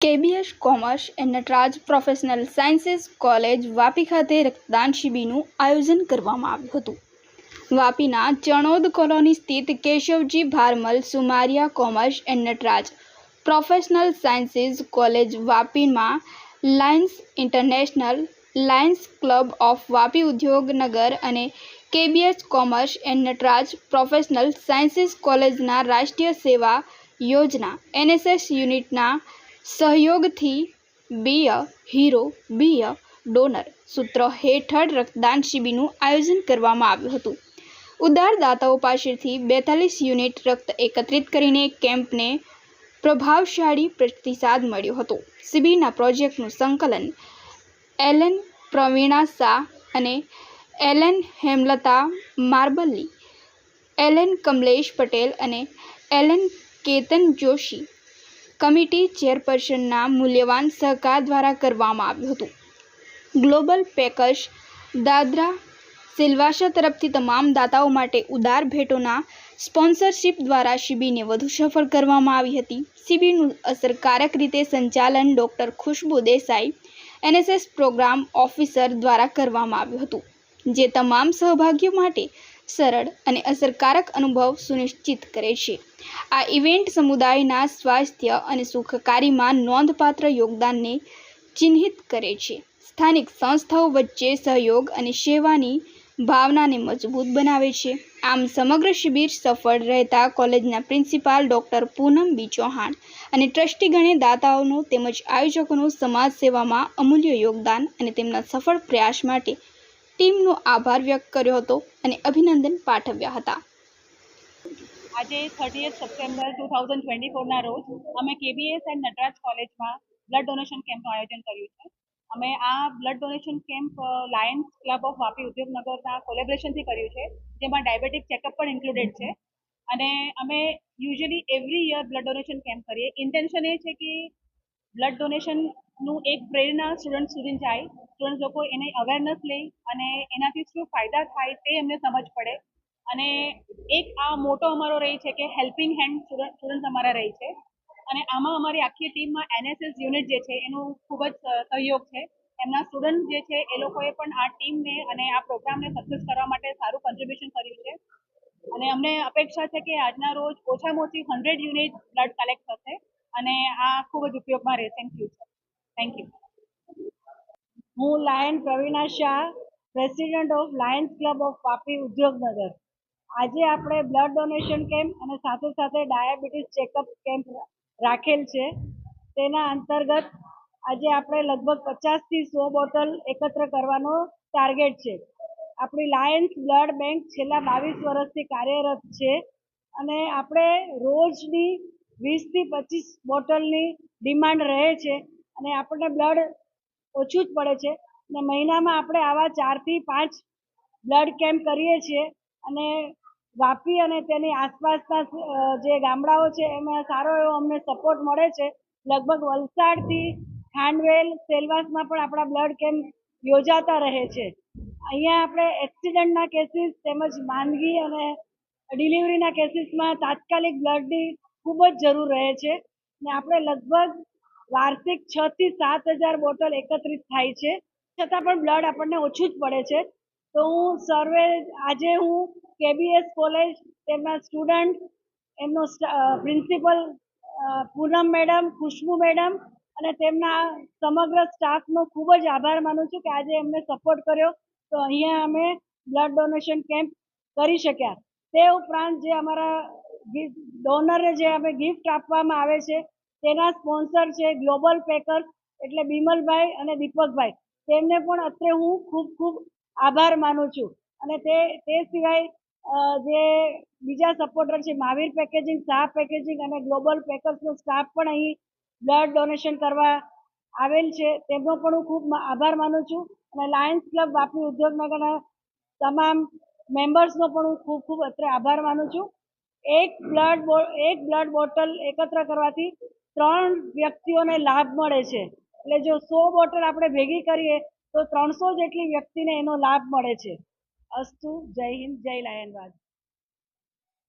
KBS commerce and Nataraj professional sciences college Vapi ખાતે રક્તદાન શિબિરનું આયોજન કરવામાં આવ્યું હતું. વાપીના ચણોદ કોલોની સ્થિત Keshavji Bharmal Sumaria commerce and Nataraj professional sciences college વાપીમાં Lions International Lions club of Vapi Udyognagar અને KBS commerce and Nataraj professional sciences કોલેજના રાષ્ટ્રીય સેવા યોજના એનએસએસ યુનિટના સહયોગથી બીય હીરો, બીય ડોનર સૂત્ર હેઠળ રક્તદાન શિબિરનું આયોજન કરવામાં આવ્યું હતું. ઉદારદાતાઓ પાસેથી બેતાલીસ યુનિટ રક્ત એકત્રિત કરીને કેમ્પને પ્રભાવશાળી પ્રતિસાદ મળ્યો હતો. શિબિરના પ્રોજેક્ટનું સંકલન એલએન પ્રવીણા શાહ અને એલેન હેમલતા માર્બલી, એલેન કમલેશ પટેલ અને L N Ketan Joshi committee ચેરપર્સનના મૂલ્યવાન સહકાર દ્વારા કરવામાં આવ્યું હતું. ગ્લોબલ પેકર્સ દાદરા સિલવાસા તરફથી તમામ દાતાઓ માટે ઉદાર ભેટોના સ્પોન્સરશિપ દ્વારા શિબિરને વધુ સફળ કરવામાં આવી હતી. શિબિરનું અસરકારક રીતે સંચાલન doctor Khushbu Desai, NSS program officer દ્વારા કરવામાં આવ્યું હતું, જે તમામ સહભાગીઓ માટે સરળ અને અસરકારક અનુભવ સુનિશ્ચિત કરે છે. આ ઇવેન્ટ સમુદાયના સ્વાસ્થ્ય અને સુખકારીમાં નોંધપાત્ર યોગદાનને ચિહ્નિત કરે છે. સ્થાનિક સંસ્થાઓ વચ્ચે સહયોગ અને સેવાની ભાવનાને મજબૂત બનાવે છે. આમ, સમગ્ર શિબિર સફળ રહેતા કોલેજના principal doctor Poonam B Chauhan અને ટ્રસ્ટીગણે દાતાઓનો તેમજ આયોજકોનું સમાજ સેવામાં અમૂલ્ય યોગદાન અને તેમના સફળ પ્રયાસ માટે ટીમનો આભાર વ્યક્ત કર્યો હતો અને અભિનંદન પાઠવ્યા હતા. આજે thirtieth September two thousand twenty ફોરના રોજ અમે કેબીએસ એન્ડ નટરાજ કોલેજમાં બ્લડ ડોનેશન કેમ્પનું આયોજન કર્યું છે. અમે આ blood donation camp Lions club of Vapi ઉદ્યોગનગરના કોલેબ્રેશનથી કર્યું છે, જેમાં ડાયાબિટીક ચેકઅપ પણ ઇન્ક્લુડેડ છે. અને અમે usually every year blood donation camp કરીએ. ઇન્ટેન્શન એ છે કે બ્લડ ડોનેશનનું એક પ્રેરણા સ્ટુડન્ટ સુધી જાય. સ્ટુડન્ટ લોકો એને અવેરનેસ લે અને એનાથી શું ફાયદા થાય તે એમને સમજ પડે. અને એક આ મોટો અમારો રહી છે કે હેલ્પિંગ હેન્ડ સ્ટુડન્ટ અમારા રહી છે. અને આમાં અમારી આખી ટીમમાં એનએસએસ યુનિટ જે છે એનું ખૂબ જ સહયોગ છે. એમના સ્ટુડન્ટ જે છે એ લોકોએ પણ આ ટીમને અને આ પ્રોગ્રામને સક્સેસ કરવા માટે સારું કોન્ટ્રીબ્યુશન કર્યું છે. અને અમને અપેક્ષા છે કે આજના રોજ ઓછામાં ઓછી હંડ્રેડ યુનિટ બ્લડ કલેક્ટ અને આ ખૂબ જ ઉપયોગમાં રહેશે ઇન ફ્યુચર થેન્ક યુ હું lion Pravina Shah president of Lions club of Vapi Udyognagar. આજે આપણે બ્લડ ડોનેશન કેમ્પ અને સાથે સાથે ડાયાબિટીસ ચેકઅપ કેમ્પ રાખેલ છે. તેના અંતર્ગત આજે આપણે લગભગ પચાસથી સો બોટલ એકત્ર કરવાનો ટાર્ગેટ છે. આપણી લાયન્સ બ્લડ બેંક છેલ્લા બાવીસ વર્ષથી કાર્યરત છે અને આપણે રોજની વીસથી પચીસ બોટલની ડિમાન્ડ રહે છે અને આપણને બ્લડ ઓછું જ પડે છે. અને મહિનામાં આપણે આવા ચારથી પાંચ બ્લડ કેમ્પ કરીએ છીએ અને વાપી અને તેની આસપાસના જે ગામડાઓ છે એમાં સારો એવો અમને સપોર્ટ મળે છે. લગભગ વલસાડથી ખાંડવેલ, સેલવાસમાં પણ આપણા બ્લડ કેમ્પ યોજાતા રહે છે. અહીંયા આપણે એક્સિડન્ટના કેસીસ તેમજ માંદગી અને ડિલિવરીના કેસીસમાં તાત્કાલિક બ્લડની ખૂબ જ જરૂર રહે છે ને આપણે લગભગ વાર્ષિક છ થી સાત હજાર બોટલ એકત્રિત થાય છે. છતાં પણ બ્લડ આપણને ઓછું જ પડે છે. તો હું સર્વે આજે હું કેબીએસ કોલેજ તેમના સ્ટુડન્ટ, એમનો principal Poonam madam, Khushbu madam અને તેમના સમગ્ર સ્ટાફનો ખૂબ જ આભાર માનું છું કે આજે એમને સપોર્ટ કર્યો. તો અહીંયા અમે બ્લડ ડોનેશન કેમ્પ કરી શક્યા. તે ઉપરાંત જે અમારા ડોનરને જે અમે ગિફ્ટ આપવામાં આવે છે, તેના સ્પોન્સર છે ગ્લોબલ પેકર્સ એટલે બિમલભાઈ અને દીપકભાઈ. તેમને પણ અત્રે હું ખૂબ ખૂબ આભાર માનું છું. અને તે તે સિવાય જે બીજા સપોર્ટર છે, મહાવીર પેકેજિંગ શાહ પેકેજિંગ અને ગ્લોબલ પેકર્સનો સ્ટાફ પણ અહીં બ્લડ ડોનેશન કરવા આવેલ છે. તેમનો પણ હું ખૂબ આભાર માનું છું. અને લાયન્સ ક્લબ વાપી ઉદ્યોગનગરના તમામ મેમ્બર્સનો પણ હું ખૂબ ખૂબ અત્રે આભાર માનું છું. એક બ્લડ એક બ્લડ બોટલ એકત્ર કરવાથી ત્રણ વ્યક્તિઓને લાભ મળે છે. એટલે જો સો બોટલ આપણે ભેગી કરીએ, તો ત્રણસો જેટલી વ્યક્તિને એનો લાભ મળે છે. અસ્તુ, જય હિન્દ, જય લાયનવાદ.